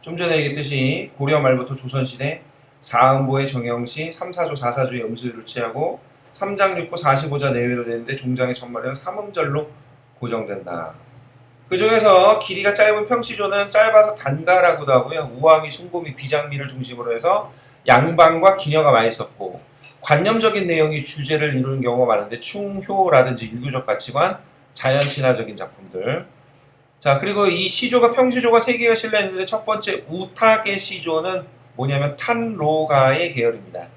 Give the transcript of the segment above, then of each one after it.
좀 전에 얘기했듯이 고려 말부터 조선시대 사음보의 정영시 3, 4조, 4, 4조의 음수를 취하고 3장 6보 45자 내외로 되는데 종장의 천말은 삼음절로 고정된다. 그 중에서 길이가 짧은 평시조는 짧아서 단가라고도 하고요. 우암이, 송곰이, 비장미를 중심으로 해서 양반과 기녀가 많이 썼고 관념적인 내용이 주제를 이루는 경우가 많은데 충효라든지 유교적 가치관, 자연 친화적인 작품들. 자 그리고 이 시조가 평시조가 세 개가 실려 있는데 첫 번째 우탁의 시조는 뭐냐면 탄로가의 계열입니다.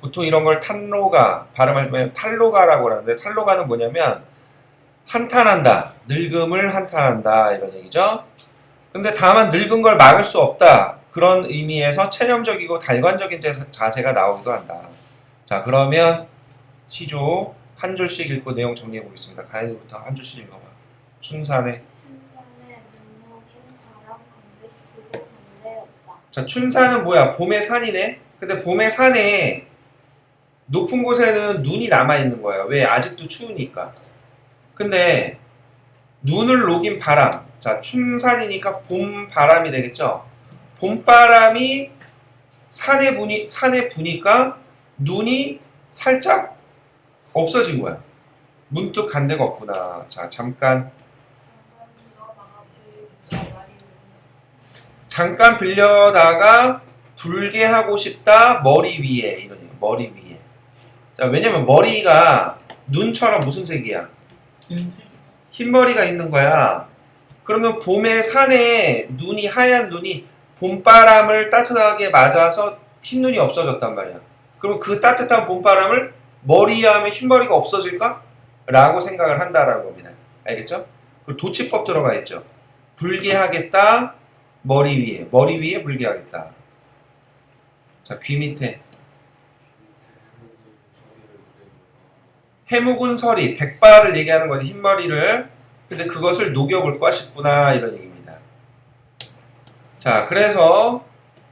보통 이런 걸 탄로가 발음할 때 탈로가라고 하는데 탈로가는 뭐냐면 한탄한다, 늙음을 한탄한다 이런 얘기죠. 근데 다만 늙은 걸 막을 수 없다 그런 의미에서 체념적이고 달관적인 자- 자세가 나오기도 한다. 자 그러면 시조 한 줄씩 읽고 내용 정리해 보겠습니다. 가연이부터 한 줄씩 읽어봐. 춘산의 눈높인 바람 강백 쓰고 반대였다. 자 춘산은 뭐야? 봄의 산이네. 근데 봄의 산에 높은 곳에는 눈이 남아 있는 거야. 왜? 아직도 추우니까. 근데 눈을 녹인 바람. 자 춘산이니까 봄 바람이 되겠죠. 봄 바람이 산에 부니 산에 부니까 눈이 살짝 없어진 거야. 문득 간 데가 없구나. 자 잠깐 들어다가 주의 자갈이 잠깐 빌려다가 불게 하고 싶다 머리 위에. 이런 얘기 머리 위에. 자 왜냐면 머리가 눈처럼 무슨 색이야? 흰 머리가 있는 거야. 그러면 봄에 산에 눈이 하얀 눈이 봄바람을 따뜻하게 맞아서 흰 눈이 없어졌단 말이야. 그러면 그 따뜻한 봄바람을 머리에 하면 흰 머리가 없어질까? 라고 생각을 한다라는 겁니다. 알겠죠? 도치법 들어가 있죠. 불게 하겠다 머리 위에 머리 위에 불게 하겠다. 자 귀 밑에 해묵은 서리 백발을 얘기하는 거지 흰머리를 근데 그것을 녹여볼까 싶구나 이런 얘기입니다. 자 그래서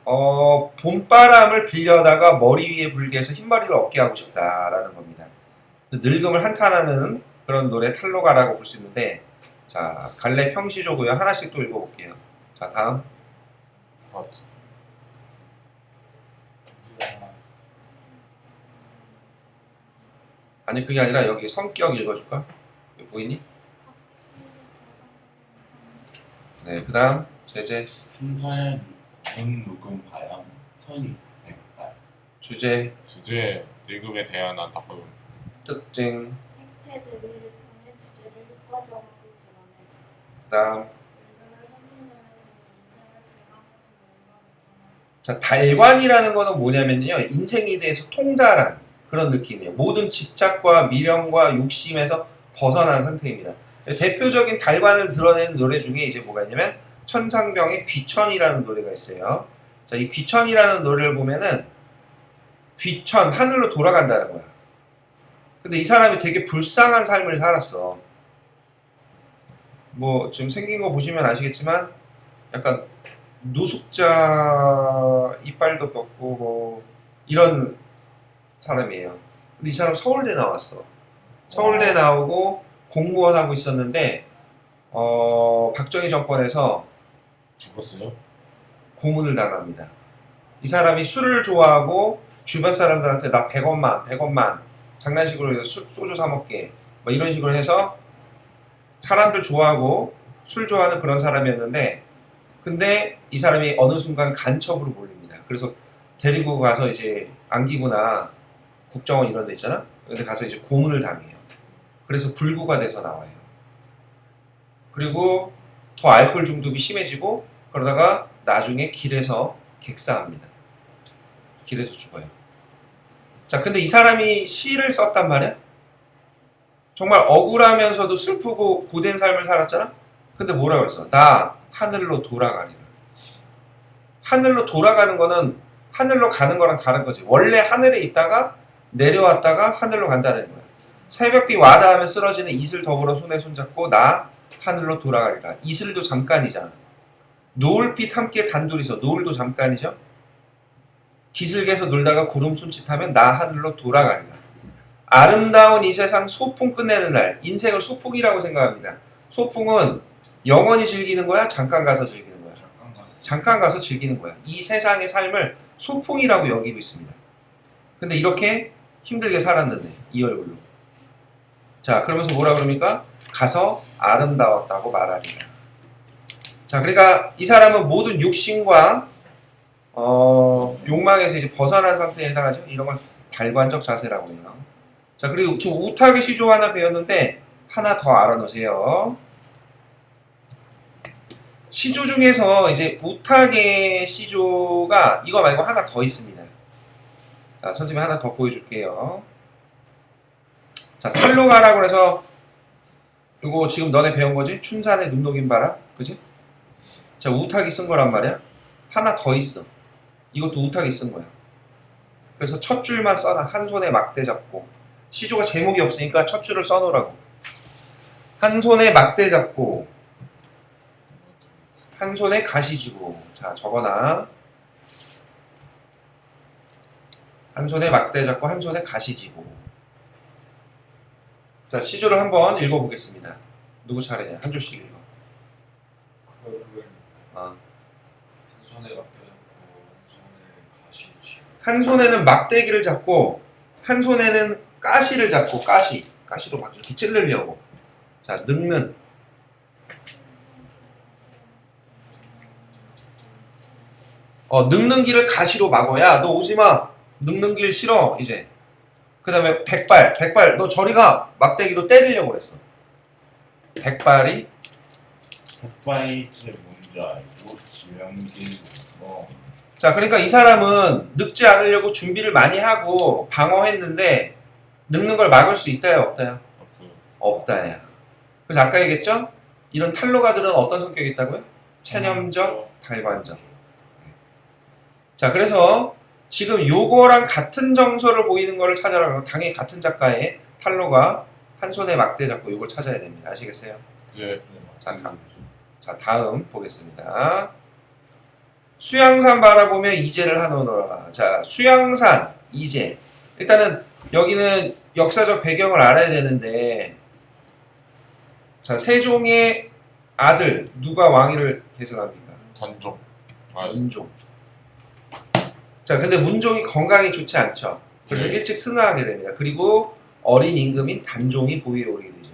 어, 봄바람을 빌려다가 머리 위에 불게 해서 흰머리를 얻게 하고 싶다라는 겁니다. 늙음을 한탄하는 그런 노래 탈로가라고 볼 수 있는데 자 갈래 평시조고요 하나씩 또 읽어볼게요. 자 다음 아, 아니 그게 아니라 여기 성격 읽어줄까? 여기 보이니? 네 그다음 제재. 춘사의 백묵은 바람 선이 백발 주제. 주제 늙음에 대한 안타까움 특징. 생태들을 통해 주제를 효과적으로 드러내. 그다음 늙음을 현진하면서 인생을 달감하는 내용과 자 달관이라는 거는 뭐냐면요. 인생에 대해서 통달한 그런 느낌이에요. 모든 집착과 미련과 욕심에서 벗어난 상태입니다. 대표적인 달관을 드러내는 노래 중에 이제 뭐가 있냐면 천상병의 귀천이라는 노래가 있어요. 자 이 귀천이라는 노래를 보면은 귀천 하늘로 돌아간다는 거야. 근데 이 사람이 되게 불쌍한 삶을 살았어. 뭐 지금 생긴 거 보시면 아시겠지만 약간 노숙자 이빨도 꺾고 뭐 이런 사람이에요. 근데 이 사람 서울대 나왔어. 서울대 나오고 공무원 하고 있었는데 어 박정희 정권에서 죽었어요? 고문을 당합니다. 이 사람이 술을 좋아하고 주변 사람들한테 나 100원만 100원만 장난식으로 해서 술, 소주 사 먹게 뭐 이런 식으로 해서 사람들 좋아하고 술 좋아하는 그런 사람이었는데 근데 이 사람이 어느 순간 간첩으로 몰립니다. 그래서 데리고 가서 이제 안기부나 국정원 이런 데 있잖아. 근데 가서 이제 고문을 당해요. 그래서 불구가 돼서 나와요. 그리고 더 알코올 중독이 심해지고 그러다가 나중에 길에서 객사합니다. 길에서 죽어요. 자, 근데 이 사람이 시를 썼단 말이야? 정말 억울하면서도 슬프고 고된 삶을 살았잖아? 근데 뭐라 그랬어? 나 하늘로 돌아가리라. 하늘로 돌아가는 거는 하늘로 가는 거랑 다른 거지. 원래 하늘에 있다가 내려왔다가 하늘로 간다는 거야. 새벽비 와다 하면 쓰러지는 이슬 더불어 손에 손잡고 나 하늘로 돌아가리라. 이슬도 잠깐이잖아. 노을빛 함께 단둘이서 노을도 잠깐이죠. 기슭에서 놀다가 구름 손짓하면 나 하늘로 돌아가리라. 아름다운 이 세상 소풍 끝내는 날 인생을 소풍이라고 생각합니다. 소풍은 영원히 즐기는 거야? 잠깐 가서 즐기는 거야? 잠깐 갔어 잠깐 가서 즐기는 거야. 이 세상의 삶을 소풍이라고 여기고 있습니다. 근데 이렇게 힘들게 살았는데 이 얼굴로. 자, 그러면서 뭐라 그럽니까? 가서 아름다웠다고 말하리라. 자, 그러니까 이 사람은 모든 육신과 어, 욕망에서 이제 벗어난 상태에 해당하죠. 이런 걸 달관적 자세라고 해요. 자, 그리고 지금 우탁의 시조 하나 배웠는데 하나 더 알아놓으세요. 시조 중에서 이제 우탁의 시조가 이거 말고 하나 더 있습니다. 자, 선생님이 하나 더 보여줄게요. 자, 탈로 가라고 해서 이거 지금 너네 배운 거지? 춘산의 눈 녹인 바람, 그지? 자, 우탁이 쓴 거란 말이야. 하나 더 있어. 이것도 우탁이 쓴 거야. 그래서 첫 줄만 써놔. 한 손에 막대 잡고. 시조가 제목이 없으니까 첫 줄을 써놓으라고. 한 손에 막대 잡고, 한 손에 가시 쥐고. 자, 적어놔. 한 손에 막대 잡고, 한 손에 가시 쥐고. 자, 시조를 한번 읽어보겠습니다. 누구 차례냐? 한 줄씩 읽어. 그걸 그걸 어. 한 손에 막대 잡고 한 손에 가시 쥐고 한 손에는 막대기를 잡고 한 손에는 가시를 잡고 가시 가시로 막 이렇게 찌르려고 자 늙는 어 늙는 길을 가시로 막어야 너 오지마 늙는 길 싫어 이제 그 다음에 백발 백발 너 저리가 막대기로 때리려고 그랬어 백발이 백바이트 뭔지 알고 지명기 뭐 자, 그러니까 이 사람은 늙지 않으려고 준비를 많이 하고 방어했는데 늙는 걸 막을 수 있다야 없다야? 없어요. 없다야. 그래서 아까 얘기했죠? 이런 탈로가들은 어떤 성격이 있다고요? 체념적, 달관적. 자, 그래서 지금 요거랑 같은 정서를 보이는 거를 찾아라고 당연히 같은 작가의 탈로가 한 손에 막대 잡고 요걸 찾아야 됩니다. 아시겠어요? 예. 자, 다음. 자, 다음 보겠습니다. 수양산 바라보며 이제를 하노노라. 자, 수양산, 이제. 일단은 여기는 역사적 배경을 알아야 되는데, 자, 세종의 아들, 누가 왕위를 계승합니까? 단종. 아, 문종. 자, 근데 문종이 건강이 좋지 않죠. 그래서 네. 일찍 승하하게 됩니다. 그리고 어린 임금인 단종이 보위에 오르게 되죠.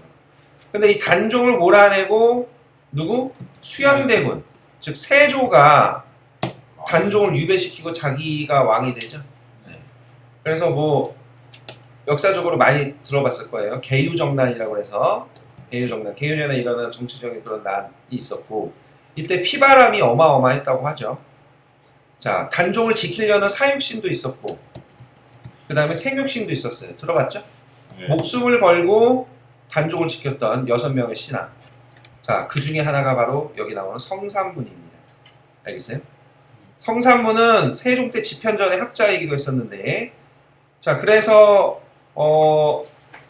근데 이 단종을 몰아내고 누구? 수양대군. 즉 세조가 단종을 유배시키고 자기가 왕이 되죠. 네. 그래서 뭐 역사적으로 많이 들어봤을 거예요. 개유정난이라고 해서 개유정난, 개유년에 일어난 정치적인 그런 난이 있었고 이때 피바람이 어마어마했다고 하죠. 자 단종을 지키려는 사육신도 있었고 그 다음에 생육신도 있었어요. 들어봤죠? 예. 목숨을 걸고 단종을 지켰던 여섯 명의 신하. 자, 그 중에 하나가 바로 여기 나오는 성산문입니다. 알겠어요? 성산문은 세종 때 집현전의 학자이기도 했었는데, 자, 그래서, 어,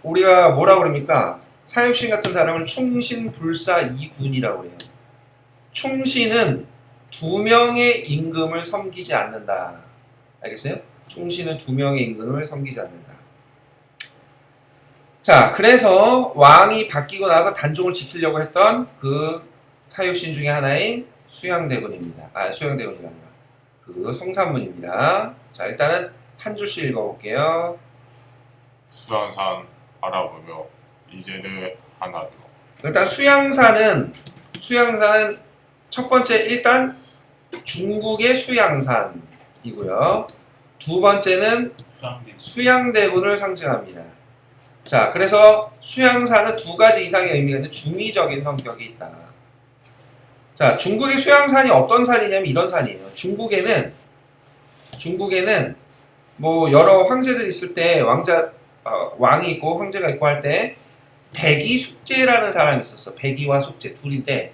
우리가 뭐라 그럽니까? 사육신 같은 사람을 충신 불사 이군이라고 해요. 충신은 두 명의 임금을 섬기지 않는다. 알겠어요? 충신은 두 명의 임금을 섬기지 않는다. 자, 그래서 왕이 바뀌고 나서 단종을 지키려고 했던 그 사육신 중에 하나인 수양대군입니다. 아, 수양대군이 아니라 그 성산문입니다. 자, 일단은 한 줄씩 읽어볼게요. 수양산 바라보며 이제를 하나 들어. 일단 수양산은 수양산은 첫 번째 일단 중국의 수양산이고요. 두 번째는 수양대군을 상징합니다. 자, 그래서 수양산은 두 가지 이상의 의미가 있는 중의적인 성격이 있다. 자, 중국의 수양산이 어떤 산이냐면 이런 산이에요. 중국에는 중국에는 뭐 여러 황제들 있을 때 왕자 어, 왕이 있고 황제가 있고 할 때 백이 숙제라는 사람이 있었어. 백이와 숙제 둘인데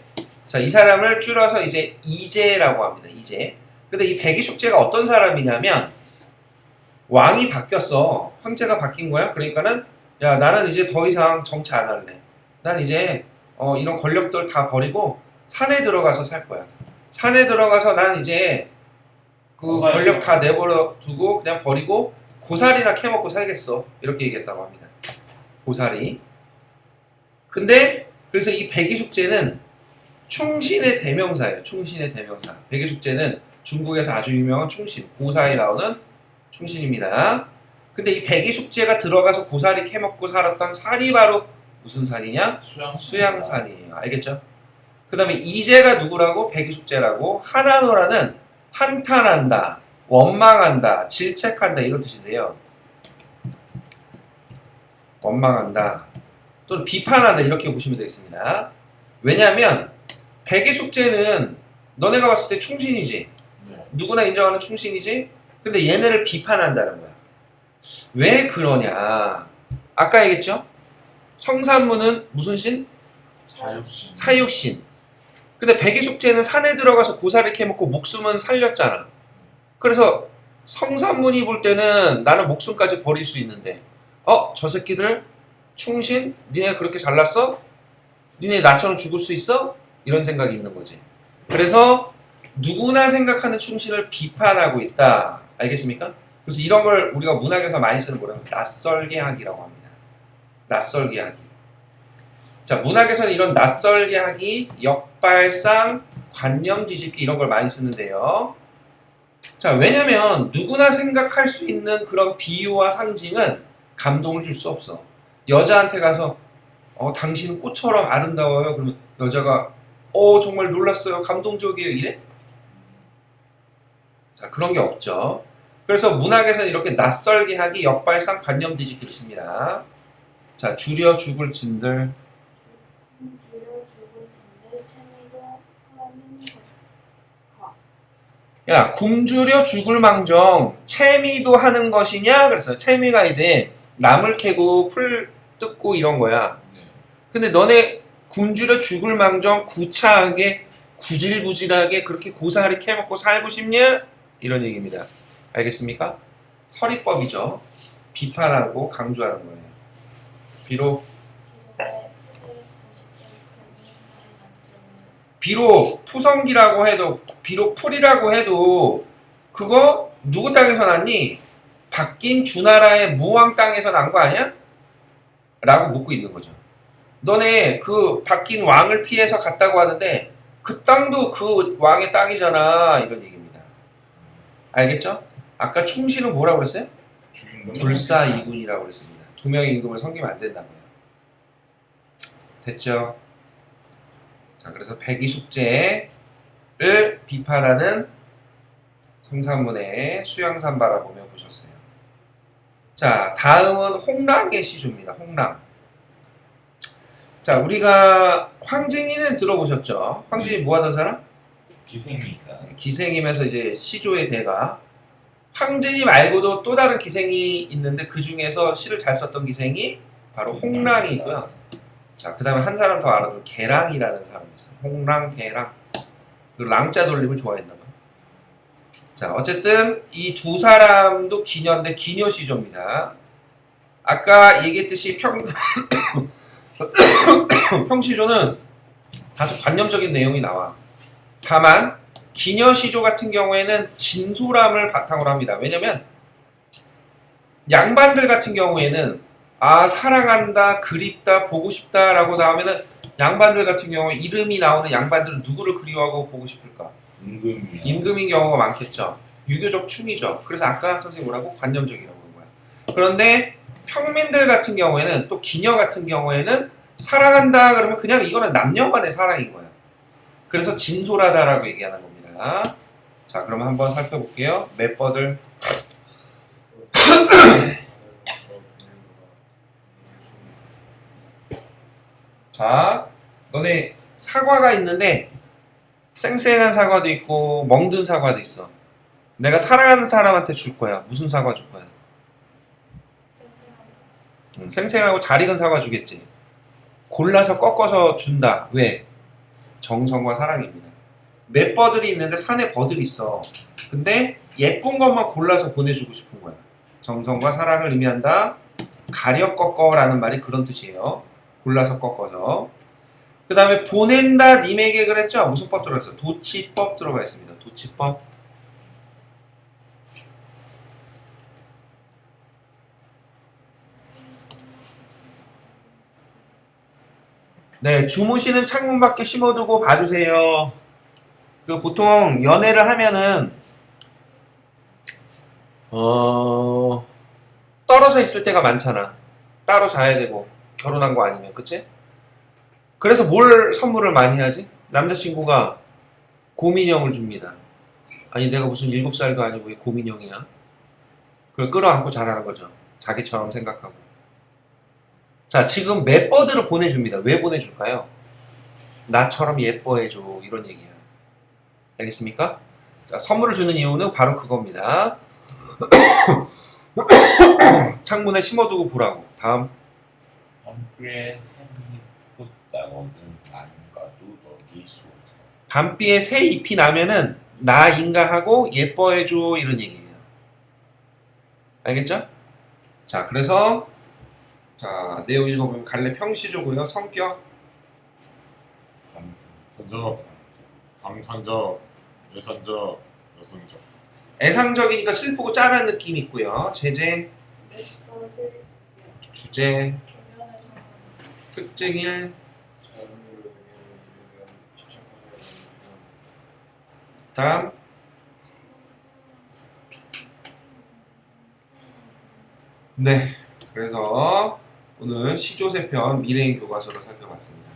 자, 이 사람을 줄여서 이제 이제라고 합니다. 이제. 근데 이 백이 숙제가 어떤 사람이냐면 왕이 바뀌었어. 황제가 바뀐 거야. 그러니까는 야 나는 이제 더 이상 정치 안 할래. 난 이제 어, 이런 권력들 다 버리고 산에 들어가서 살 거야. 산에 들어가서 난 이제 그 어, 권력. 다 내버려 두고 그냥 버리고 고사리나 캐먹고 살겠어. 이렇게 얘기했다고 합니다. 고사리. 근데 그래서 이 백이 숙제는 충신의 대명사예요. 충신의 대명사. 백의숙제는 중국에서 아주 유명한 충신, 고사에 나오는 충신입니다. 근데 이 백의숙제가 들어가서 고사리 캐먹고 살았던 산이 바로 무슨 산이냐? 수양 수양산이에요. 알겠죠? 그 다음에 이제가 누구라고? 백의숙제라고 하나노라는 한탄한다, 원망한다, 질책한다 이런 뜻인데요. 원망한다 또는 비판한다 이렇게 보시면 되겠습니다. 왜냐하면 백의 숙제는 너네가 봤을 때 충신이지 네. 누구나 인정하는 충신이지 근데 얘네를 비판한다는 거야. 왜 그러냐? 아까 얘기했죠? 성산문은 무슨 신? 사육신 사육신. 근데 백의 숙제는 산에 들어가서 고사를 캐먹고 목숨은 살렸잖아. 그래서 성산문이 볼 때는 나는 목숨까지 버릴 수 있는데, 어? 저 새끼들 충신? 니네 그렇게 잘났어? 니네 나처럼 죽을 수 있어? 이런 생각이 있는 거지. 그래서 누구나 생각하는 충신을 비판하고 있다. 알겠습니까? 그래서 이런 걸 우리가 문학에서 많이 쓰는 뭐냐면 낯설게 하기라고 합니다. 낯설게 하기. 자, 문학에서는 이런 낯설게 하기, 역발상, 관념 뒤집기 이런 걸 많이 쓰는데요. 자, 왜냐면 누구나 생각할 수 있는 그런 비유와 상징은 감동을 줄 수 없어. 여자한테 가서 어, 당신은 꽃처럼 아름다워요. 그러면 여자가 어, 정말 놀랐어요. 감동적이에요. 이래? 자, 그런 게 없죠. 그래서 문학에서는 이렇게 낯설게 하기, 역발상, 관념 뒤집기를 씁니다. 자, 줄여 죽을 진들. 야, 굶주려 죽을 망정, 채미도 하는 것이냐? 그래서 채미가 이제 나물 캐고 풀 뜯고 이런 거야. 네. 근데 너네 굶주려 죽을 망정 구차하게 구질구질하게 그렇게 고사리 캐먹고 살고 싶냐? 이런 얘기입니다. 알겠습니까? 서리법이죠. 비판하고 강조하는 거예요. 비록 비록 푸성기라고 해도 비록 풀이라고 해도 그거 누구 땅에서 났니? 바뀐 주나라의 무왕 땅에서 난 거 아니야? 라고 묻고 있는 거죠. 너네 그 바뀐 왕을 피해서 갔다고 하는데 그 땅도 그 왕의 땅이잖아 이런 얘기입니다. 알겠죠? 아까 충신은 뭐라고 그랬어요? 주인공 불사 이군이라고 그랬습니다. 두 명의 임금을 섬기면 안 된다고요. 됐죠? 자, 그래서 백이 숙제를 비판하는 성산문의 수양산 바라보며 보셨어요. 자, 다음은 홍랑의 시조입니다. 홍랑. 자, 우리가 황진이는 들어보셨죠? 황진이 뭐 하던 사람? 기생이다 기생이면서 이제 시조의 대가 황진이 말고도 또 다른 기생이 있는데 그 중에서 시를 잘 썼던 기생이 바로 홍랑이고요. 자, 그 다음에 한 사람 더 알아도 개랑이라는 사람이 있어요. 홍랑, 개랑. 그 랑자 돌림을 좋아했나 봐요. 자, 어쨌든 이 두 사람도 기녀인데 기녀 시조입니다. 아까 얘기했듯이 평, 평시조는 다소 관념적인 내용이 나와. 다만 기녀 시조 같은 경우에는 진솔함을 바탕으로 합니다. 왜냐면 양반들 같은 경우에는 아 사랑한다, 그립다, 보고 싶다라고 나오면은 양반들 같은 경우에 이름이 나오는 양반들은 누구를 그리워하고 보고 싶을까? 임금이요 임금인 경우가 많겠죠. 유교적 춤이죠. 그래서 아까 선생님 뭐라고 관념적이라고 그런 거야. 그런데 평민들 같은 경우에는 또 기녀 같은 경우에는 사랑한다 그러면 그냥 이거는 남녀간의 사랑인 거야. 그래서 진솔하다라고 얘기하는 겁니다. 자, 그럼 한번 살펴볼게요. 맵버들 자, 너네 사과가 있는데 쌩쌩한 사과도 있고 멍든 사과도 있어. 내가 사랑하는 사람한테 줄 거야. 무슨 사과 줄 거야? 음, 쌩쌩하고 잘 익은 사과 주겠지. 골라서 꺾어서 준다. 왜? 정성과 사랑입니다. 맷버들이 있는데 산에 버들이 있어. 근데 예쁜 것만 골라서 보내주고 싶은 거야. 정성과 사랑을 의미한다. 가려 꺾어라는 말이 그런 뜻이에요. 골라서 꺾어서. 그 다음에 보낸다 님에게 그랬죠? 무슨 법 있어? 도치법 들어가 있습니다. 도치법. 네, 주무시는 창문 밖에 심어두고 봐주세요. 그 보통 연애를 하면은 어 떨어져 있을 때가 많잖아. 따로 자야 되고 결혼한 거 아니면 그치? 그래서 뭘 선물을 많이 하지? 남자친구가 곰인형을 줍니다. 아니 내가 무슨 일곱 살도 아니고 왜 곰인형이야? 그걸 끌어안고 자라는 거죠. 자기처럼 생각하고. 자, 지금 맵버드를 보내줍니다. 왜 보내줄까요? 나처럼 예뻐해줘. 이런 얘기야. 알겠습니까? 자, 선물을 주는 이유는 바로 그겁니다. 창문에 심어두고 보라고. 다음. 밤에 샘이 돋다거든 아닌가도 너기 소 밤비에 새 잎이 나면은 나 인가하고 예뻐해줘. 이런 얘기예요. 알겠죠? 자, 그래서 자, 내용 읽어보면 갈래 평시조고요. 성격 먼저 감상적, 예선적, 여성적. 애상적이니까 슬프고 짠한 느낌 있고요. 제재, 주제, 특징일, 다음. 네. 그래서 오늘 시조세편 미래인 교과서를 살펴봤습니다.